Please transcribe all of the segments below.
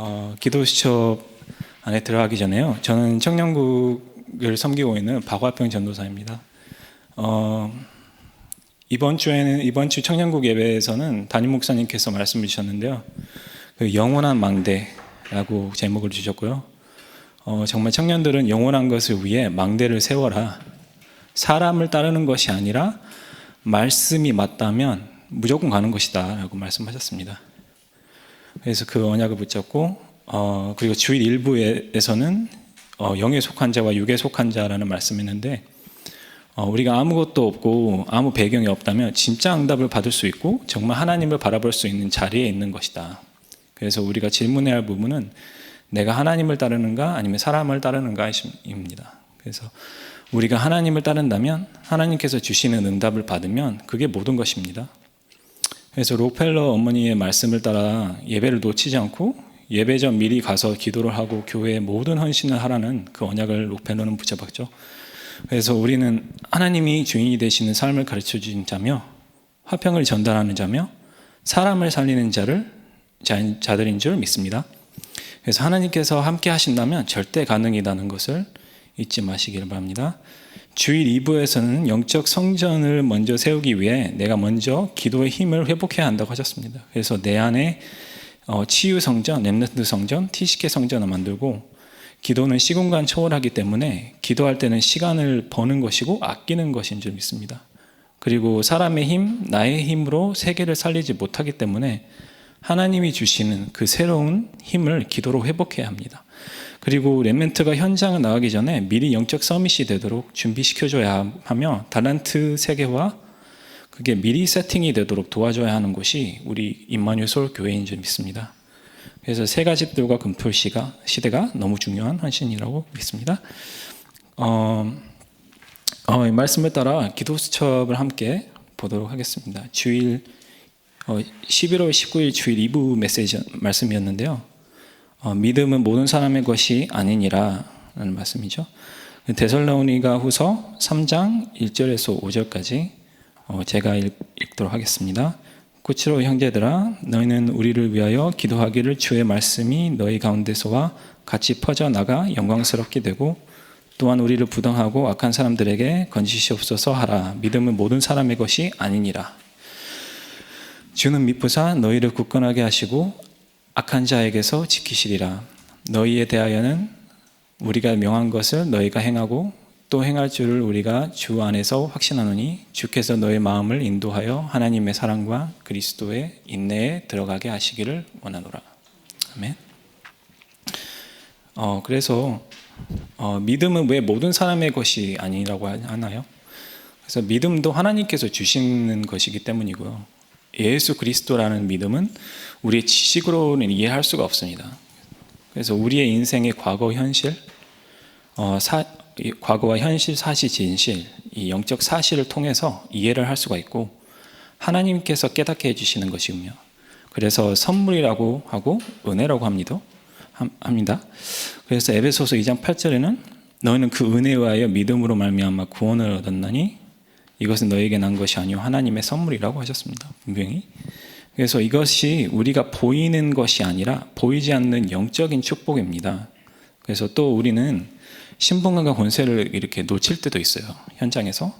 어, 기도 수첩 안에 들어가기 전에요. 저는 청년국을 섬기고 있는 박화평 전도사입니다. 어, 이번 주에는 이번 주 청년국 예배에서는 담임 목사님께서 말씀을 주셨는데요. 그 영원한 망대라고 제목을 주셨고요. 어, 정말 청년들은 영원한 것을 위해 망대를 세워라. 사람을 따르는 것이 아니라 말씀이 맞다면 무조건 가는 것이다라고 말씀하셨습니다. 그래서 그 언약을 붙잡고 어, 그리고 주일 일부에서는 어, 영에 속한 자와 육에 속한 자라는 말씀했는데 어, 우리가 아무것도 없고 아무 배경이 없다면 진짜 응답을 받을 수 있고 정말 하나님을 바라볼 수 있는 자리에 있는 것이다. 그래서 우리가 질문해야 할 부분은 내가 하나님을 따르는가 아니면 사람을 따르는가입니다. 그래서 우리가 하나님을 따른다면 하나님께서 주시는 응답을 받으면 그게 모든 것입니다. 그래서 록펠러 어머니의 말씀을 따라 예배를 놓치지 않고 예배 전 미리 가서 기도를 하고 교회에 모든 헌신을 하라는 그 언약을 록펠러는 붙여봤죠. 그래서 우리는 하나님이 주인이 되시는 삶을 가르쳐 주신 자며 화평을 전달하는 자며 사람을 살리는 자를 자, 자들인 줄 믿습니다. 그래서 하나님께서 함께 하신다면 절대 가능이라는 것을 잊지 마시기를 바랍니다. 주일 2부에서는 영적 성전을 먼저 세우기 위해 내가 먼저 기도의 힘을 회복해야 한다고 하셨습니다. 그래서 내 안에 어, 치유 성전, 렘넌트 성전, 티시케 성전을 만들고 기도는 시공간 초월하기 때문에 기도할 때는 시간을 버는 것이고 아끼는 것인 줄 믿습니다. 그리고 사람의 힘, 나의 힘으로 세계를 살리지 못하기 때문에 하나님이 주시는 그 새로운 힘을 기도로 회복해야 합니다. 그리고 렘멘트가 현장을 나가기 전에 미리 영적 서밋이 되도록 준비시켜줘야 하며 달란트 세계와 그게 미리 세팅이 되도록 도와줘야 하는 곳이 우리 임마누엘 서울 교회인 줄 믿습니다. 그래서 세 가지 뜰과 금토 시가 시대가 너무 중요한 헌신이라고 믿습니다. 어, 어, 이 말씀을 따라 기도 수첩을 함께 보도록 하겠습니다. 주일 어, 11월 19일 주일 2부 메시지 말씀이었는데요. 어, 믿음은 모든 사람의 것이 아니니라 라는 말씀이죠. 데살로니가 후서 3장 1절에서 5절까지 어, 제가 읽, 읽도록 하겠습니다. 끝으로 형제들아 너희는 우리를 위하여 기도하기를 주의 말씀이 너희 가운데서와 같이 퍼져 나가 영광스럽게 되고 또한 우리를 부정하고 악한 사람들에게 건지시옵소서 하라 믿음은 모든 사람의 것이 아니니라 주는 미쁘사 너희를 굳건하게 하시고 악한 자에게서 지키시리라 너희에 대하여는 우리가 명한 것을 너희가 행하고 또 행할 줄을 우리가 주 안에서 확신하노니 주께서 너의 마음을 인도하여 하나님의 사랑과 그리스도의 인내에 들어가게 하시기를 원하노라. 아멘. 어 그래서 어, 믿음은 왜 모든 사람의 것이 아니라고 하나요? 그래서 믿음도 하나님께서 주시는 것이기 때문이고요. 예수 그리스도라는 믿음은 우리의 지식으로는 이해할 수가 없습니다. 그래서 우리의 인생의 과거, 현실, 어, 사, 과거와 현실, 사실, 진실, 이 영적 사실을 통해서 이해를 할 수가 있고 하나님께서 깨닫게 해주시는 것이며 그래서 선물이라고 하고 은혜라고 합니다. 합니다. 그래서 에베소서 2장 8절에는 너희는 그 은혜에 의하여 믿음으로 말미암아 구원을 얻었나니 이것은 너에게 난 것이 아니요 하나님의 선물이라고 하셨습니다. 분명히. 그래서 이것이 우리가 보이는 것이 아니라 보이지 않는 영적인 축복입니다. 그래서 또 우리는 신분과 권세를 이렇게 놓칠 때도 있어요. 현장에서.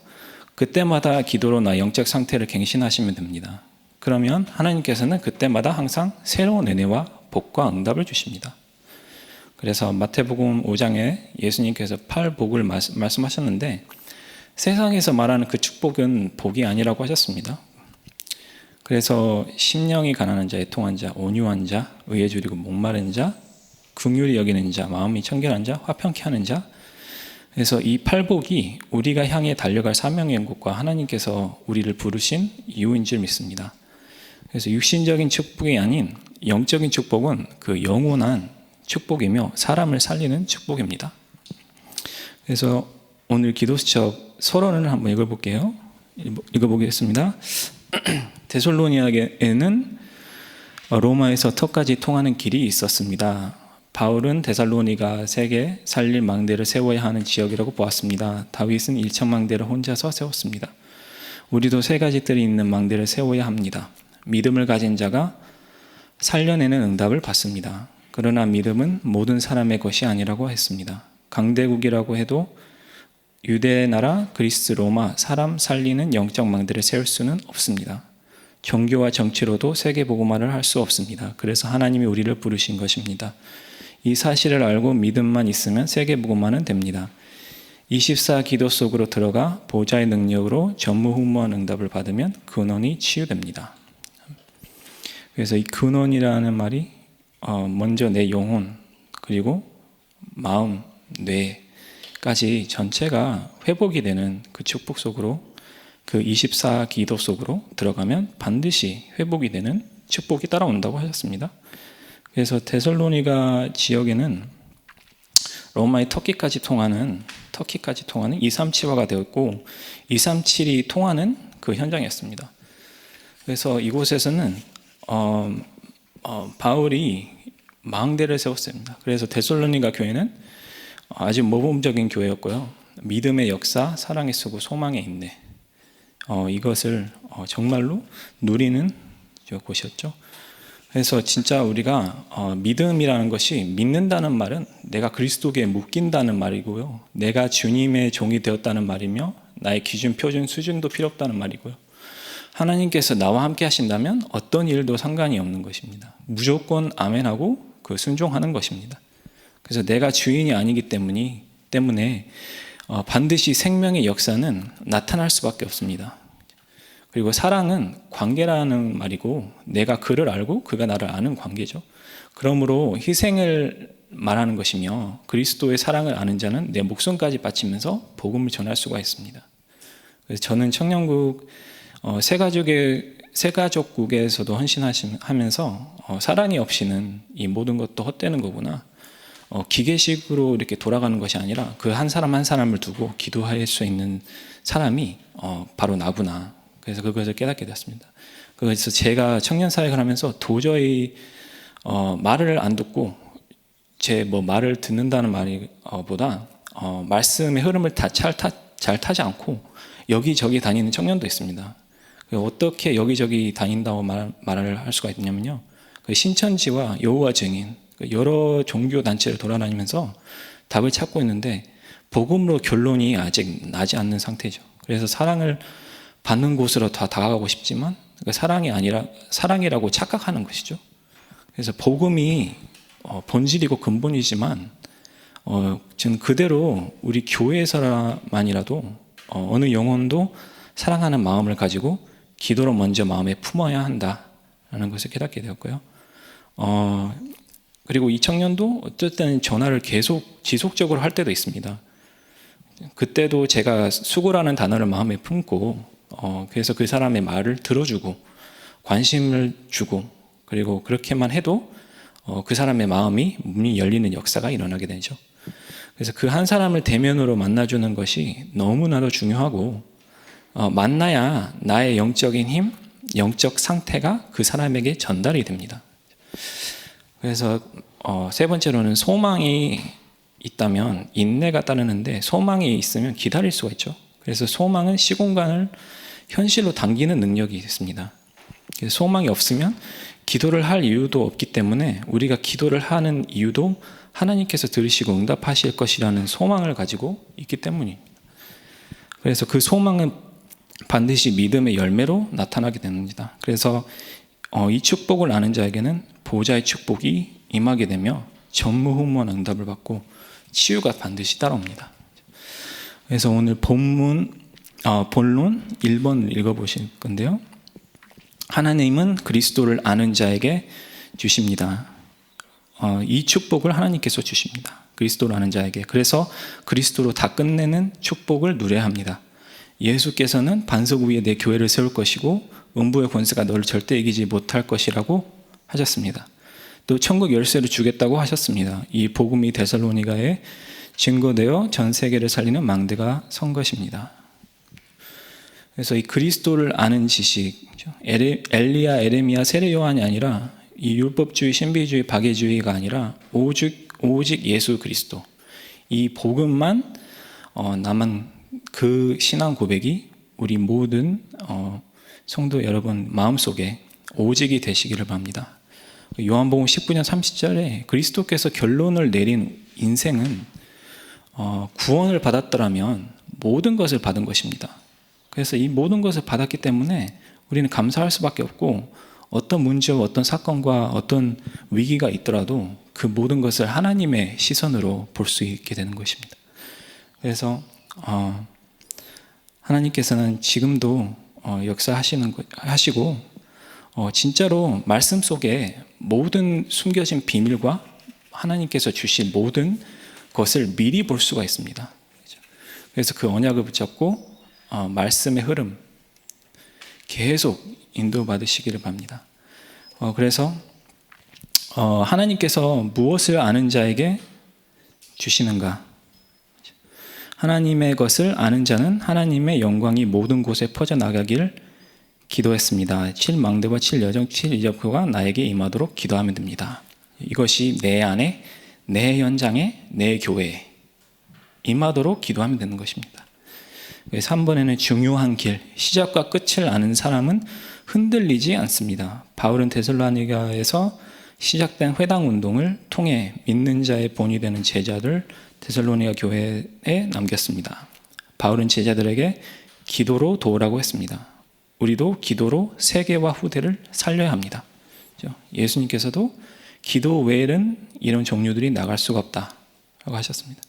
그때마다 기도로 나 영적 상태를 갱신하시면 됩니다. 그러면 하나님께서는 그때마다 항상 새로운 은혜와 복과 응답을 주십니다. 그래서 마태복음 5장에 예수님께서 팔복을 말씀하셨는데 세상에서 말하는 그 축복은 복이 아니라고 하셨습니다. 그래서 심령이 가난한 자, 애통한 자, 온유한 자, 의에 줄이고 목마른 자, 긍휼히 여기는 자, 마음이 청결한 자, 화평케 하는 자. 그래서 이 팔복이 우리가 향해 달려갈 사명의 연국과 하나님께서 우리를 부르신 이유인 줄 믿습니다. 그래서 육신적인 축복이 아닌 영적인 축복은 그 영원한 축복이며 사람을 살리는 축복입니다. 그래서 오늘 기도수첩 서론을 한번 읽어볼게요. 읽어보겠습니다. 데솔로니아에는 로마에서 터까지 통하는 길이 있었습니다. 바울은 데살로니가 세계 살릴 망대를 세워야 하는 지역이라고 보았습니다. 다윗은 1천 망대를 혼자서 세웠습니다. 우리도 세 가지 뜰이 있는 망대를 세워야 합니다. 믿음을 가진 자가 살려내는 응답을 받습니다. 그러나 믿음은 모든 사람의 것이 아니라고 했습니다. 강대국이라고 해도 유대 나라, 그리스, 로마, 사람 살리는 영적 망대를 세울 수는 없습니다. 종교와 정치로도 세계 복음화를 할 수 없습니다. 그래서 하나님이 우리를 부르신 것입니다. 이 사실을 알고 믿음만 있으면 세계 복음화는 됩니다. 24 기도 속으로 들어가 보좌의 능력으로 전무후무한 응답을 받으면 근원이 치유됩니다. 그래서 이 근원이라는 말이 어, 먼저 내 영혼 그리고 마음, 뇌 까지 전체가 회복이 되는 그 축복 속으로 그 24 기도 속으로 들어가면 반드시 회복이 되는 축복이 따라온다고 하셨습니다. 그래서 데살로니가 지역에는 로마의 터키까지 통하는 터키까지 통하는 237화가 되었고 237이 통하는 그 현장이었습니다. 그래서 이곳에서는 어, 어, 바울이 망대를 세웠습니다. 그래서 데살로니가 교회는 아주 모범적인 교회였고요. 믿음의 역사, 사랑의 쓰고 소망의 인내 어, 이것을 어, 정말로 누리는 곳이었죠. 그래서 진짜 우리가 어, 믿음이라는 것이 믿는다는 말은 내가 그리스도께 묶인다는 말이고요. 내가 주님의 종이 되었다는 말이며 나의 기준, 표준, 수준도 필요 없다는 말이고요. 하나님께서 나와 함께 하신다면 어떤 일도 상관이 없는 것입니다. 무조건 아멘하고 그 순종하는 것입니다. 그래서 내가 주인이 아니기 때문이 때문에 어, 반드시 생명의 역사는 나타날 수밖에 없습니다. 그리고 사랑은 관계라는 말이고 내가 그를 알고 그가 나를 아는 관계죠. 그러므로 희생을 말하는 것이며 그리스도의 사랑을 아는 자는 내 목숨까지 바치면서 복음을 전할 수가 있습니다. 그래서 저는 청년국 어, 새 가족의 새 가족국에서도 헌신하면서 어, 사랑이 없이는 이 모든 것도 헛되는 거구나. 어, 기계식으로 이렇게 돌아가는 것이 아니라 그 한 사람 한 사람을 두고 기도할 수 있는 사람이 어, 바로 나구나. 그래서 그것을 깨닫게 되었습니다. 그래서 제가 청년 사역을 하면서 도저히 어, 말을 안 듣고 제 뭐 말을 듣는다는 말보다 어, 말씀의 흐름을 다잘 잘 타지 않고 여기저기 다니는 청년도 있습니다. 어떻게 여기저기 다닌다고 말, 말을 할 수가 있냐면요. 그 신천지와 여호와 증인 그 여러 종교 단체를 돌아다니면서 답을 찾고 있는데 복음으로 결론이 아직 나지 않는 상태죠. 그래서 사랑을 받는 곳으로 다 다가가고 싶지만 그 사랑이 아니라 사랑이라고 착각하는 것이죠. 그래서 복음이 어, 본질이고 근본이지만 어, 전 그대로 우리 교회에서만이라도 어, 어느 영혼도 사랑하는 마음을 가지고 기도로 먼저 마음에 품어야 한다라는 것을 깨닫게 되었고요. 어, 그리고 이 청년도 어쨌든 전화를 계속 지속적으로 할 때도 있습니다. 그때도 제가 수고라는 단어를 마음에 품고 어, 그래서 그 사람의 말을 들어주고 관심을 주고 그리고 그렇게만 해도 어, 그 사람의 마음이 문이 열리는 역사가 일어나게 되죠. 그래서 그 한 사람을 대면으로 만나주는 것이 너무나도 중요하고 어, 만나야 나의 영적인 힘, 영적 상태가 그 사람에게 전달이 됩니다. 그래서 어, 세 번째로는 소망이 있다면 인내가 따르는데 소망이 있으면 기다릴 수가 있죠. 그래서 소망은 시공간을 현실로 당기는 능력이 있습니다. 소망이 없으면 기도를 할 이유도 없기 때문에 우리가 기도를 하는 이유도 하나님께서 들으시고 응답하실 것이라는 소망을 가지고 있기 때문입니다. 그래서 그 소망은 반드시 믿음의 열매로 나타나게 됩니다. 그래서 어, 이 축복을 아는 자에게는 보좌의 축복이 임하게 되며 전무후무한 응답을 받고 치유가 반드시 따라옵니다. 그래서 오늘 본문 어, 본론 1번 읽어보실 건데요. 하나님은 그리스도를 아는 자에게 주십니다. 어, 이 축복을 하나님께서 주십니다. 그리스도를 아는 자에게. 그래서 그리스도로 다 끝내는 축복을 누려야 합니다. 예수께서는 반석 위에 내 교회를 세울 것이고 음부의 권세가 너를 절대 이기지 못할 것이라고 하셨습니다. 또 천국 열쇠를 주겠다고 하셨습니다. 이 복음이 데살로니가에 증거되어 전 세계를 살리는 망대가 선 것입니다. 그래서 이 그리스도를 아는 지식, 엘리야, 에레미야, 세례 요한이 아니라 이 율법주의, 신비주의, 박애주의가 아니라 오직 오직 예수 그리스도 이 복음만 어, 남은 그 신앙 고백이 우리 모든 어, 성도 여러분 마음속에 오직이 되시기를 바랍니다. 요한복음 19장 30절에 그리스도께서 결론을 내린 인생은 어, 구원을 받았더라면 모든 것을 받은 것입니다. 그래서 이 모든 것을 받았기 때문에 우리는 감사할 수밖에 없고 어떤 문제와 어떤 사건과 어떤 위기가 있더라도 그 모든 것을 하나님의 시선으로 볼 수 있게 되는 것입니다. 그래서 어, 하나님께서는 지금도 어, 역사하시는 거- 하시고 어, 진짜로 말씀 속에 모든 숨겨진 비밀과 하나님께서 주신 모든 것을 미리 볼 수가 있습니다. 그래서 그 언약을 붙잡고 어, 말씀의 흐름 계속 인도받으시기를 바랍니다. 어, 그래서 어, 하나님께서 무엇을 아는 자에게 주시는가? 하나님의 것을 아는 자는 하나님의 영광이 모든 곳에 퍼져 나가기를 기도했습니다. 7망대와 7여정 7이적표가 나에게 임하도록 기도하면 됩니다. 이것이 내 안에 내 현장에 내 교회에 임하도록 기도하면 되는 것입니다. 3번에는 중요한 길, 시작과 끝을 아는 사람은 흔들리지 않습니다. 바울은 데살로니가에서 시작된 회당 운동을 통해 믿는 자의 본이 되는 제자들 데살로니가 교회에 남겼습니다. 바울은 제자들에게 기도로 도우라고 했습니다. 우리도 기도로 세계와 후대를 살려야 합니다. 예수님께서도 기도 외에는 이런 종류들이 나갈 수가 없다라고 하셨습니다.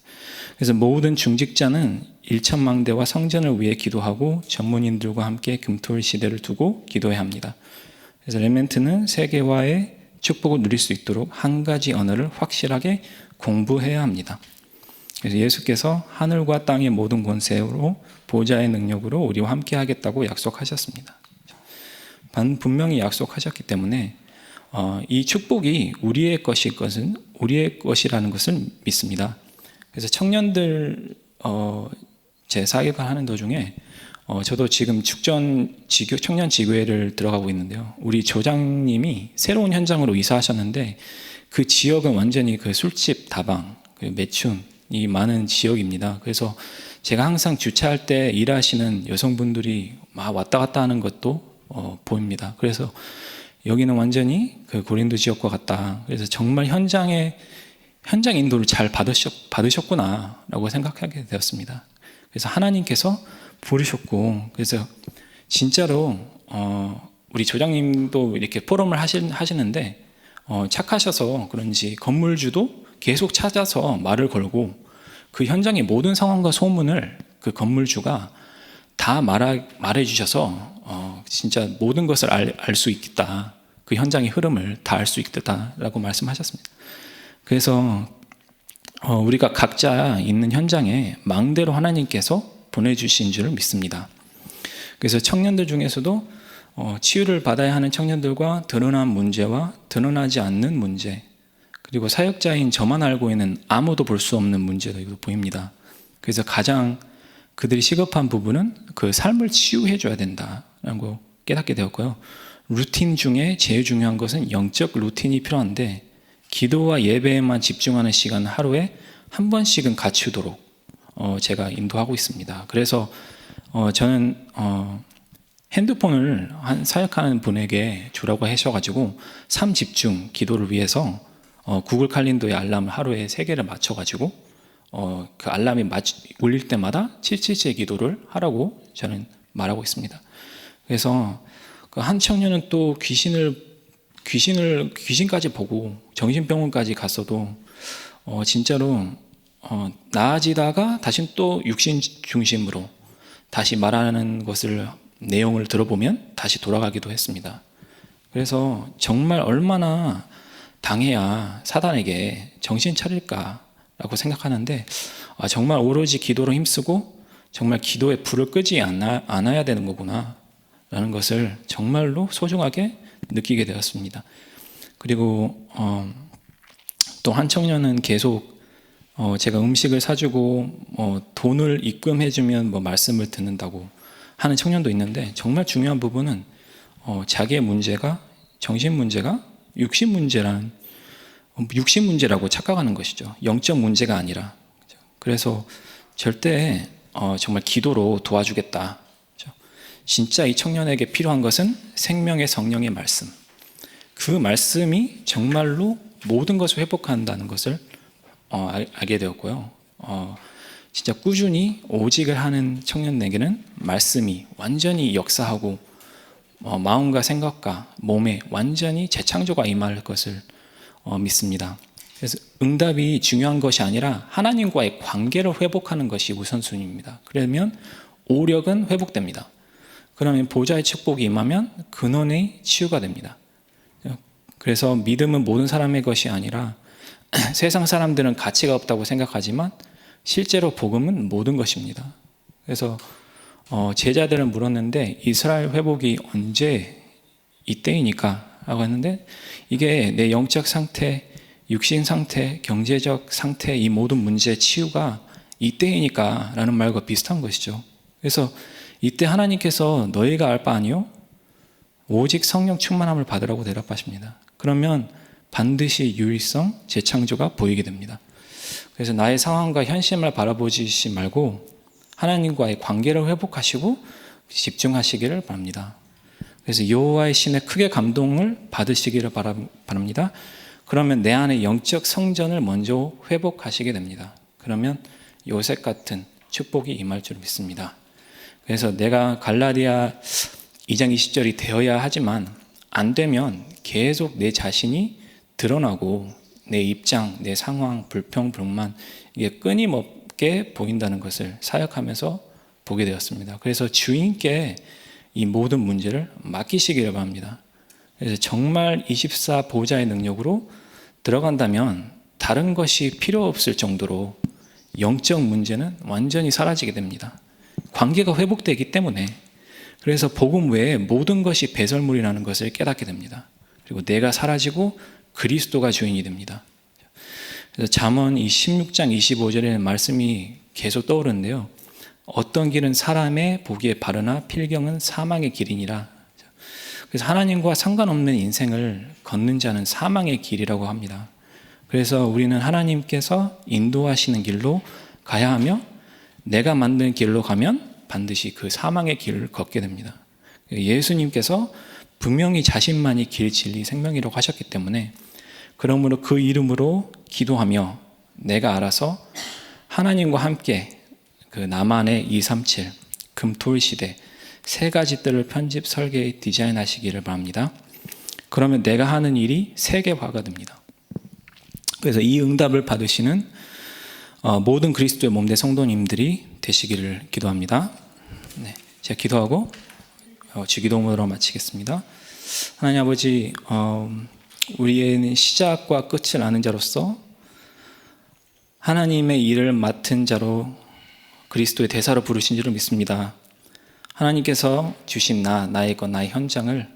그래서 모든 중직자는 일천망대와 성전을 위해 기도하고 전문인들과 함께 금토일 시대를 두고 기도해야 합니다. 그래서 레멘트는 세계화의 축복을 누릴 수 있도록 한 가지 언어를 확실하게 공부해야 합니다. 그래서 예수께서 하늘과 땅의 모든 권세로 보좌의 능력으로 우리와 함께 하겠다고 약속하셨습니다. 반 분명히 약속하셨기 때문에 어, 이 축복이 우리의 것일 것은 우리의 것이라는 것을 믿습니다. 그래서 청년들 어, 제 사역을 하는 도중에 어, 저도 지금 축전 지교, 청년 지교회를 들어가고 있는데요. 우리 조장님이 새로운 현장으로 이사하셨는데 그 지역은 완전히 그 술집, 다방, 그 매춘 이 많은 지역입니다. 그래서 제가 항상 주차할 때 일하시는 여성분들이 막 왔다 갔다 하는 것도 어, 보입니다. 그래서 여기는 완전히 그 고린도 지역과 같다. 그래서 정말 현장에 현장 인도를 잘 받으셨, 받으셨구나라고 생각하게 되었습니다. 그래서 하나님께서 부르셨고, 그래서 진짜로, 어, 우리 조장님도 이렇게 포럼을 하시, 하시는데, 어, 착하셔서 그런지 건물주도 계속 찾아서 말을 걸고, 그 현장의 모든 상황과 소문을 그 건물주가 다 말하, 말해주셔서, 어, 진짜 모든 것을 알 수 있겠다. 그 현장의 흐름을 다 알 수 있겠다라고 말씀하셨습니다. 그래서 어, 우리가 각자 있는 현장에 망대로 하나님께서 보내주신 줄을 믿습니다. 그래서 청년들 중에서도 어, 치유를 받아야 하는 청년들과 드러난 문제와 드러나지 않는 문제, 그리고 사역자인 저만 알고 있는 아무도 볼 수 없는 문제도 보입니다. 그래서 가장 그들이 시급한 부분은 그 삶을 치유해 줘야 된다라고 깨닫게 되었고요. 루틴 중에 제일 중요한 것은 영적 루틴이 필요한데 기도와 예배에만 집중하는 시간 하루에 한 번씩은 갖추도록 어, 제가 인도하고 있습니다. 그래서 어, 저는 어, 핸드폰을 한 사역하는 분에게 주라고 하셔가지고 삶 집중 기도를 위해서 어, 구글 칼린더에 알람을 하루에 세 개를 맞춰가지고 어, 그 알람이 맞, 울릴 때마다 777 기도를 하라고 저는 말하고 있습니다. 그래서 그 한 청년은 또 귀신을 귀신을 귀신까지 보고 정신병원까지 갔어도 어, 진짜로 어, 나아지다가 다시 또 육신 중심으로 다시 말하는 것을 내용을 들어보면 다시 돌아가기도 했습니다. 그래서 정말 얼마나 당해야 사단에게 정신 차릴까라고 생각하는데 아, 정말 오로지 기도로 힘쓰고 정말 기도의 불을 끄지 않아, 않아야 되는 거구나 라는 것을 정말로 소중하게 느끼게 되었습니다. 그리고 어, 또한 청년은 계속 어, 제가 음식을 사주고 어, 돈을 입금해주면 뭐 말씀을 듣는다고 하는 청년도 있는데 정말 중요한 부분은 어, 자기의 문제가 정신 문제가 육신 문제란 육신 문제라고 착각하는 것이죠. 영적 문제가 아니라 그래서 절대 어, 정말 기도로 도와주겠다. 진짜 이 청년에게 필요한 것은 생명의 성령의 말씀. 그 말씀이 정말로 모든 것을 회복한다는 것을 어, 알- 알게 되었고요. 어, 진짜 꾸준히 오직을 하는 청년에게는 말씀이 완전히 역사하고 어, 마음과 생각과 몸에 완전히 재창조가 임할 것을 어, 믿습니다. 그래서 응답이 중요한 것이 아니라 하나님과의 관계를 회복하는 것이 우선순위입니다. 그러면 오력은 회복됩니다. 그러면 보좌의 축복이 임하면 근원의 치유가 됩니다. 그래서 믿음은 모든 사람의 것이 아니라 세상 사람들은 가치가 없다고 생각하지만 실제로 복음은 모든 것입니다. 그래서 어, 제자들은 물었는데 이스라엘 회복이 언제 이때이니까 라고 했는데 이게 내 영적 상태, 육신 상태, 경제적 상태 이 모든 문제 치유가 이때이니까 라는 말과 비슷한 것이죠. 그래서 이때 하나님께서 너희가 알 바 아니요? 오직 성령 충만함을 받으라고 대답하십니다. 그러면 반드시 유일성, 재창조가 보이게 됩니다. 그래서 나의 상황과 현실을 바라보지 말고 하나님과의 관계를 회복하시고 집중하시기를 바랍니다. 그래서 여호와의 신에 크게 감동을 받으시기를 바랍니다. 그러면 내 안에 영적 성전을 먼저 회복하시게 됩니다. 그러면 요셉 같은 축복이 임할 줄 믿습니다. 그래서 내가 갈라디아 2장 20절이 되어야 하지만 안 되면 계속 내 자신이 드러나고 내 입장, 내 상황, 불평, 불만 이게 끊임없 게 보인다는 것을 사역하면서 보게 되었습니다. 그래서 주인께 이 모든 문제를 맡기시기를 바랍니다. 그래서 정말 24 보좌의 능력으로 들어간다면 다른 것이 필요 없을 정도로 영적 문제는 완전히 사라지게 됩니다. 관계가 회복되기 때문에 그래서 복음 외에 모든 것이 배설물이라는 것을 깨닫게 됩니다. 그리고 내가 사라지고 그리스도가 주인이 됩니다. 그래서 잠언 이 16장 25절에는 말씀이 계속 떠오르는데요. 어떤 길은 사람의 보기에 바르나 필경은 사망의 길이니라. 그래서 하나님과 상관없는 인생을 걷는 자는 사망의 길이라고 합니다. 그래서 우리는 하나님께서 인도하시는 길로 가야 하며 내가 만든 길로 가면 반드시 그 사망의 길을 걷게 됩니다. 예수님께서 분명히 자신만이 길, 진리, 생명이라고 하셨기 때문에 그러므로 그 이름으로 기도하며 내가 알아서 하나님과 함께 그 나만의 237 금토일 시대 세 가지 뜰을 편집 설계 디자인하시기를 바랍니다. 그러면 내가 하는 일이 세계화가 됩니다. 그래서 이 응답을 받으시는 어, 모든 그리스도의 몸된 성도님들이 되시기를 기도합니다. 네, 제가 기도하고 어, 주기도문으로 마치겠습니다. 하나님 아버지, 어, 우리의 시작과 끝을 아는 자로서 하나님의 일을 맡은 자로 그리스도의 대사로 부르신 줄을 믿습니다. 하나님께서 주신 나, 나의 것, 나의 현장을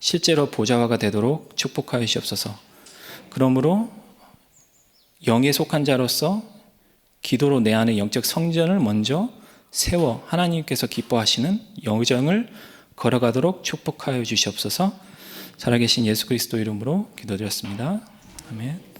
실제로 보좌화가 되도록 축복하여 주옵소서. 그러므로 영에 속한 자로서 기도로 내 안에 영적 성전을 먼저 세워 하나님께서 기뻐하시는 영정을 걸어가도록 축복하여 주시옵소서. 살아계신 예수 그리스도 이름으로 기도드렸습니다. 아멘.